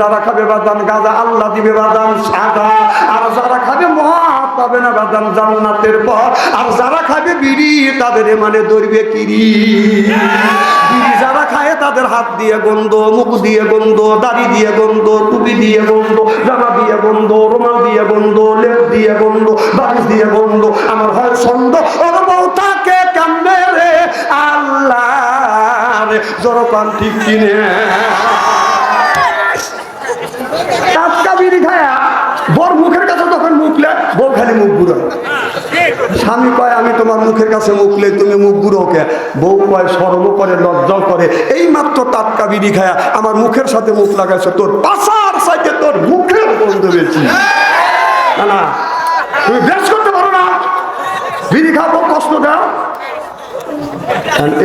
যারা খাবে বাদান গাজা আল্লাহ দিবে বাদান সাদা। আর যারা খাবে মহাত পাবে না বাদান জান্নাতের পর আর যারা খাবে বিড়ি, তাদের মানে ধরবে কিরি। বিড়ি যারা খায়, তাদের হাত দিয়ে গন্ধ, মুখ দিয়ে গন্ধ, দাড়ি দিয়ে গন্ধ, টুপি দিয়ে গন্ধ, জামা দিয়ে গন্ধ, রুমাল দিয়ে গন্ধ, লেপ দিয়ে গন্ধ, বালিশ দিয়ে গন্ধ। আমার হয় ছন্দ তাকে কামনে রে আল্লাহ জড়পান ঠিক কিনে টাটকা বিড়ি খায়া বর মুখের কাছে তখন মুখলে বউ খালি মুখ বুড়ো স্বামী কয় আমি তোমার মুখের কাছে মুখলে তুমি মুখ বুড়ো কে? বউ কয়, সর্ব করে, লজ্জাও করে। এই মাত্র টাটকা বিড়ি খায়া আমার মুখের সাথে মুখ লাগাইছো, তোর পাশার সাইডে তোর মুখের বন্ধ বেশি। না তুমি বেশ করতে পারো না। বিড়ি খাব কষ্ট দাও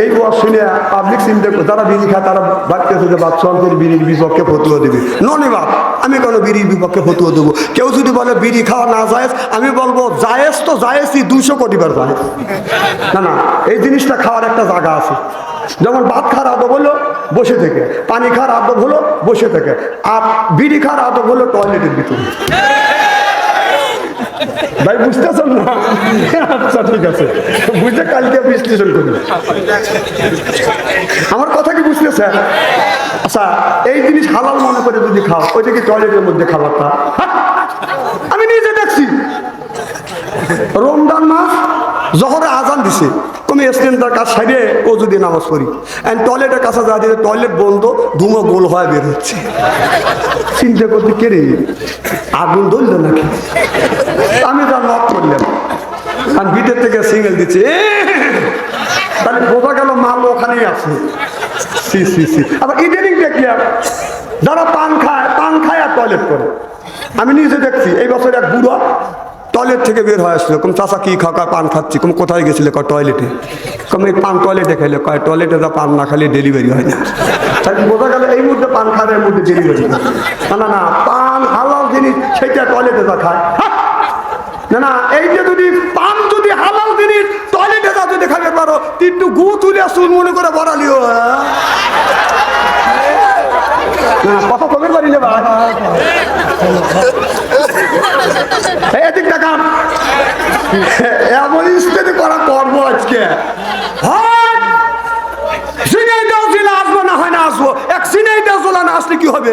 এই ওয়াজ শুনে পাবলিক চিন্তা যারা বিড়ি খায়, তারা ভাবতেছে যে বাচ্চা অন্তর বিড়ির বিপক্ষে ফতুয়া দেবে। ননে বাপ, আমি কোনো বিড়ির বিপক্ষে ফতুয়া দেবো। কেউ যদি বলে বিড়ি খাওয়া না জায়েজ, আমি বলব জায়েজ তো জায়েজই দুশো কোটি বার জায়েজ। না না, এই জিনিসটা খাওয়ার একটা জায়গা আছে। যেমন ভাত খাওয়ার আদব হলো বসে থেকে, পানি খাওয়ার আদব হলো বসে থেকে, আর বিড়ি খাওয়ার আদব হলো টয়লেটের ভিতরে। ভাই, বুঝতেছেন না? আচ্ছা ঠিক আছে। বুঝতে কালকে বিশ্লেষণ করি। আমার কথা কি স্যার আচ্ছা এই জিনিস হালাল মনে করে যদি খাও, ওইটা কি টয়লেটের মধ্যে খাবারটা? আমি নিজে দেখছি। রমজান মাস, জহরে আজান দিছে। তুমি স্ট্যান্ডার কাজ সাইডে, ও যদি নামাজ পড়ি। অ্যান্ড টয়লেটের কাছে যা দিলে টয়লেট বন্ধ, ধুমো গোল হয়ে বের হচ্ছে। চিন্তা করতে কে রে? আগুন ধরল নাকি? আমি যা নক করলাম। আর ভিতর থেকে সিঙ্গেল দিচ্ছে! তাহলে বোঝা গেল মাল ওখানেই আছে। সি সি সি। আবার ইদানিং দেখলাম যারা পান খায় পান খায় আর টয়লেট করে। আমি নিজে দেখছি, এই বছর এক বুড়ো টয়লেট থেকে বের হয়ে আসলো। কম চাষা কি খাওয়া পান খাচ্ছি। কম, কোথায় গেছিলে? কয়, টয়লেটে। কম, এই পান টয়লেটে খাইলে। কয়, টয়লেটে যা পান না খাইলে ডেলিভারি হয় না। তাই বোঝা গেল এই মুহূর্তে পান খায় মধ্যে ডেলিভারি না না না, পান হালাল জিনিস সেটা টয়লেটে যা খায়। না না, এই যে যদি পান যদি হালাল জিনিস, টয়লেটে যা যদি খাবে পারো কিন্তু গু তুলে চুল মনে করে বড়ালিও হ্যাঁ? কথা কবে পারিলে এই এদিক দেখান এমন স্টেজে করা করব আজকে। হয় সিনেইটাও ছিল, আসব না হয় না আসব। এক সিনেইটাও জেলা না আসলে কি হবে?